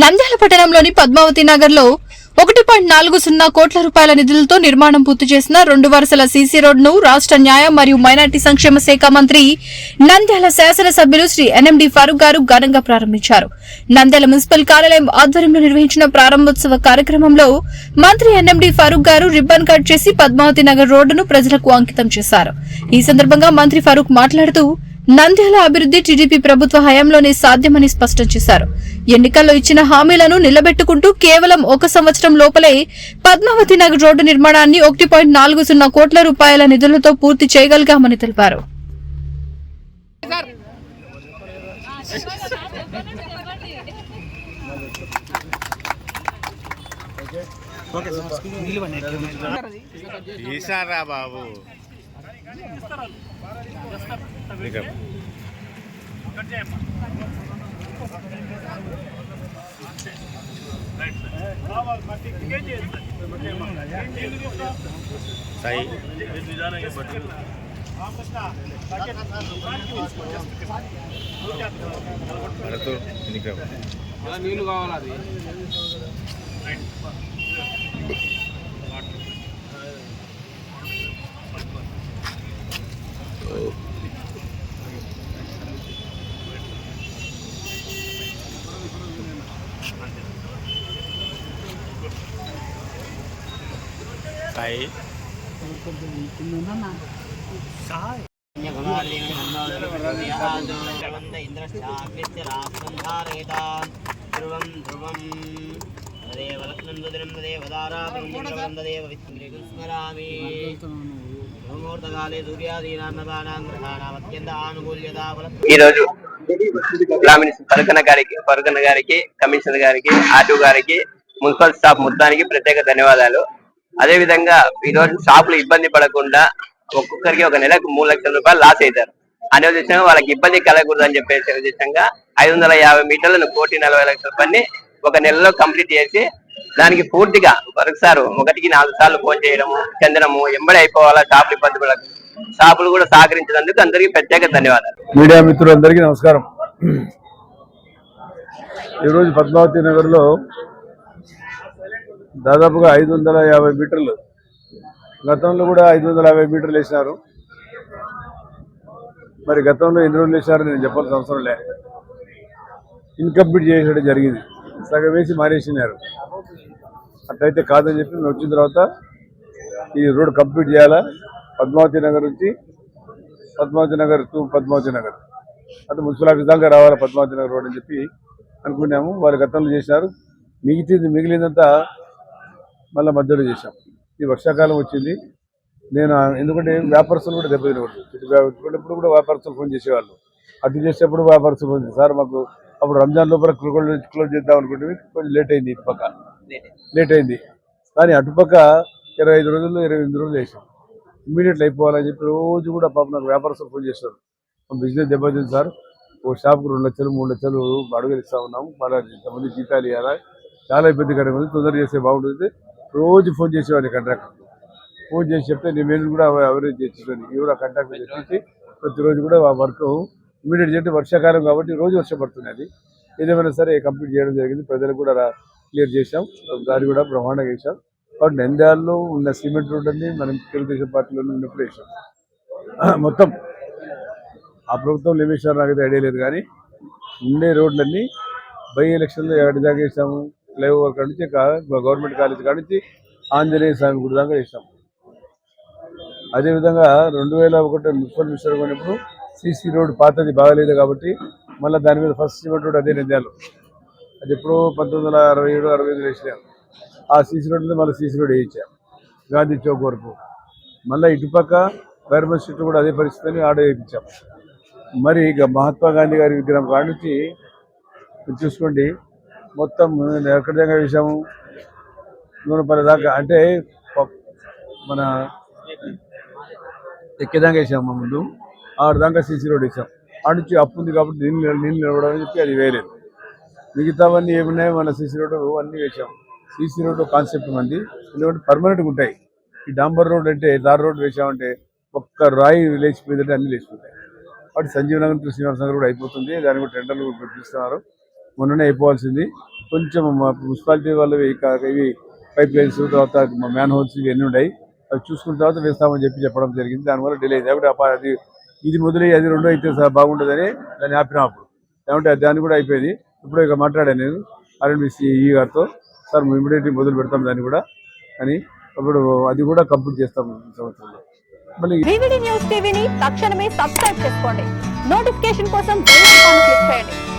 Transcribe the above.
నంద్యాల పట్టణంలోని పద్మావతి నగర్లో ఒకటి పాయింట్ నాలుగు సున్నా కోట్ల రూపాయల నిధులతో నిర్మాణం పూర్తి చేసిన రెండు వరుసల సీసీ రోడ్డును రాష్ట్ర న్యాయ మరియు మైనార్టీ సంక్షేమ శాఖ మంత్రి నంద్యాల శాసనసభ్యులు శ్రీ ఎన్ఎండి ఫారూక్ గారు ఘనంగా ప్రారంభించారు. నంద్యాల మున్సిపల్ కార్యాలయం ఆధ్వర్యంలో నిర్వహించిన ప్రారంభోత్సవ కార్యక్రమంలో మంత్రి ఎన్ఎండి ఫారూక్ గారు రిబ్బన్ కట్ చేసి పద్మావతి నగర్ రోడ్డును ప్రజలకు అంకితం చేశారు. ఈ సందర్భంగా మంత్రి ఫారూక్ మాట్లాడుతూ నంద్యాల అభివృద్ధి టీడీపీ ప్రభుత్వ హయాంలోనే సాధ్యమని స్పష్టం చేశారు. ఎన్నికల్లో ఇచ్చిన హామీలను నిలబెట్టుకుంటూ కేవలం ఒక సంవత్సరం లోపలే పద్మావతి నగర్ రోడ్డు నిర్మాణాన్ని ఒకటి పాయింట్ నాలుగు సున్నా కోట్ల రూపాయల నిధులతో పూర్తి చేయగలిగామని తెలిపారు. బాబు. సాయి భరతు ఇక్కడ. నీళ్ళు కావాలి అది సాయి ధ్రువం ధ్రువం తదేవ లగ్నం దుదినం తదేవ దారాపరం తదేవ విస్మృతిం స్మరామి బ్రహ్మోర్తకాలే సూర్యాదీనాన్నదానాం గ్రహాణాం అత్యంత ఆనుకూల్యతా ఫల ఈరోజు గ్రామీణ పరకన్న గారికి పరకన్న గారికి కమిషనర్ గారికి ఆర్టీఓ గారికి మున్సిపల్ స్టాఫ్ మొత్తానికి ప్రత్యేక ధన్యవాదాలు. అదే విధంగా ఈ రోజు షాపులు ఇబ్బంది పడకుండా ఒక్కొక్కరికి ఒక నెలకు మూడు లక్షల రూపాయలు లాస్ అవుతారు అనే ఉద్దేశంగా వాళ్ళకి ఇబ్బంది కలగకూడదు అని చెప్పేసి ఉద్దేశంగా ఐదు వందల యాభై మీటర్లను కోటి నలభై లక్షల పని ఒక నెలలో కంప్లీట్ చేసి దానికి పూర్తిగా ఒకసారి ఒకటికి నాలుగు సార్లు ఫోన్ చేయడము చెందడము ఎంబడి అయిపోవాలా షాపులు ఇబ్బంది పడక షాపులు కూడా సహకరించినందుకు అందరికీ ప్రత్యేక ధన్యవాదాలు. మీడియా మిత్రులందరికీ నమస్కారం. ఈరోజు పద్మావతి నగర్లో దాదాపుగా ఐదు వందల యాభై మీటర్లు. గతంలో కూడా ఐదు వందల యాభై మీటర్లు వేసినారు. మరి గతంలో ఎన్ని రోజులు వేసినారో నేను చెప్పాల్సిన అవసరం లే. ఇన్కంప్లీట్ చేసేయడం జరిగింది. సగం వేసి మారేసినారు. అట్లయితే కాదని చెప్పి మేము వచ్చిన తర్వాత ఈ రోడ్ కంప్లీట్ చేయాలా? పద్మావతి నగర్ నుంచి పద్మావతి నగర్ టు పద్మావతి నగర్. అది మున్సిపల్ ఆఫీస్ దాకా రావాలి పద్మావతి నగర్ రోడ్ అని చెప్పి అనుకున్నాము. వారు గతంలో చేసినారు. మిగిలింది మిగిలిందంతా మళ్ళీ మధ్యలో చేశాం. ఈ వర్షాకాలం వచ్చింది. నేను ఎందుకంటే వ్యాపారస్తులు కూడా దెబ్బతినకూడదు ఇటువంటిప్పుడు కూడా వ్యాపారస్తులు ఫోన్ చేసేవాళ్ళు. అటు చేసేటప్పుడు వ్యాపారస్తులు ఫోన్ చేశారు సార్ మాకు అప్పుడు రంజాన్ లోపల క్లోజ్ క్లోజ్ చేద్దాం అనుకుంటే కొంచెం లేట్ అయింది ఇటు పక్క. లేట్ అయింది. కానీ అటుపక్క ఇరవై ఐదు రోజుల్లో ఇరవై ఎనిమిది రోజులు వేసాం ఇమీడియట్లు అయిపోవాలని చెప్పి రోజు కూడా పాపం నాకు వ్యాపారస్తులు ఫోన్ మా బిజినెస్ దెబ్బతింది సార్. ఓ షాప్కి రెండు లక్షలు మూడు లక్షలు అడుగులు ఇస్తా ఉన్నాము మళ్ళీ ఇంతమంది జీతాలు ఇవ్వాలా చాలా ఇబ్బందికరంగా ఉంది. తొందరగా చేస్తే బాగుంటుంది. రోజు ఫోన్ చేసేవాడిని కంట్రాక్టర్ ఫోన్ చేసి చెప్తే నేను నేను కూడా అవరేజ్ చేసుకొని ఎవరు ఆ కాంట్రాక్టర్ తెప్పించి ప్రతిరోజు కూడా ఆ వర్క్ ఇమీడియట్ చేస్తే వర్షాకాలం కాబట్టి రోజు వర్షం పడుతుంది అది. ఏదేమైనా సరే కంప్లీట్ చేయడం జరిగింది. ప్రజలకు కూడా క్లియర్ చేసాం దాన్ని కూడా బ్రహ్మాండంగా వేసాం కాబట్టి నంద్యాలలో ఉన్న సిమెంట్ రోడ్డుని మనం తెలుగుదేశం పార్టీలో ఉన్నప్పుడు వేసాం మొత్తం ఆ ప్రభుత్వం ఏం నాకైతే ఐడియా లేదు కానీ ఉండే రోడ్లన్నీ బై ఎలక్షన్లో ఎక్కడి దాకా వేసాము ఫ్లైఓవర్ కాడి నుంచి గవర్నమెంట్ కాలేజ్ కాడ నుంచి ఆంజనేయ స్వామి గుడి దాకా వేసాం అదేవిధంగా రెండు వేల ఒకటి మున్సిపల్ మినిస్టర్ కొన్నప్పుడు సీసీ రోడ్ పాతది బాగాలేదు కాబట్టి మళ్ళీ దాని మీద ఫస్ట్ సిమెంట్ రోడ్ అదే నంద్యాలు అది ఎప్పుడో పంతొమ్మిది వందల అరవై ఏడు అరవై ఐదు వేసినాం ఆ సీసీ రోడ్ మీద మళ్ళీ సీసీ రోడ్ వేయించాం. గాంధీ చౌక్ వరకు. మళ్ళీ ఇటుపక్క వైర్మల్ స్ట్రీట్ కూడా అదే పరిస్థితిని ఆడ వేయించాం. మరి ఇక మహాత్మా గాంధీ గారి విగ్రహం కాడ నుంచి చూసుకోండి. మొత్తం ఎక్కడ దాకా వేసాము నూనెపల్లి దాకా అంటే మన ఎక్కేదాకా వేసాము మా ముందు. ఆరు దాకా సీసీ రోడ్ వేసాం. ఆడ నుంచి అప్పు ఉంది కాబట్టి నీళ్ళు నీళ్ళు నిలవడం అని చెప్పి అది వేరే. మిగతావన్నీ ఏమున్నాయి? మన సీసీ రోడ్ అన్నీ వేసాం. సీసీ రోడ్ కాన్సెప్ట్ మంది. ఎందుకంటే పర్మనెంట్గా ఉంటాయి. ఈ డాంబర్ రోడ్ అంటే దారి రోడ్ వేసామంటే ఒక్క రాయి లేచిపోయిందంటే అన్ని లేచిపోతాయి. వాటి సంజీవ్ నగర్ శ్రీనివాస నగర్ కూడా అయిపోతుంది. దాని కూడా టెండర్లు కూడా పిలుస్తున్నారు. మొన్ననే అయిపోవాల్సింది. కొంచెం మున్సిపాలిటీ వాళ్ళు ఇవి పైప్ లైన్స్ తర్వాత మ్యాన్ హోల్స్ ఇవన్నీ ఉన్నాయి అవి చూసుకున్న తర్వాత వేస్తామని చెప్పి చెప్పడం జరిగింది. దానివల్ల డిలే అయింది. కాబట్టి అది ఇది మొదలై అది రెండో అయితే బాగుంటుందని దాన్ని ఆపిన అప్పుడు. ఏమంటే దాన్ని కూడా అయిపోయింది. ఇప్పుడు ఇక మాట్లాడాను నేను ఆర్ఎన్బిసి ఈ గారితో. సార్ మేము ఇమీడియట్లీ మొదలు పెడతాం దాన్ని కూడా అని. అప్పుడు అది కూడా కంప్లీట్ చేస్తాం సంవత్సరంలో. మళ్ళీ న్యూస్ టీవీని తక్షణమే సబ్స్క్రైబ్ చేసుకోండి. నోటిఫికేషన్ కోసం క్లిక్ చేయండి.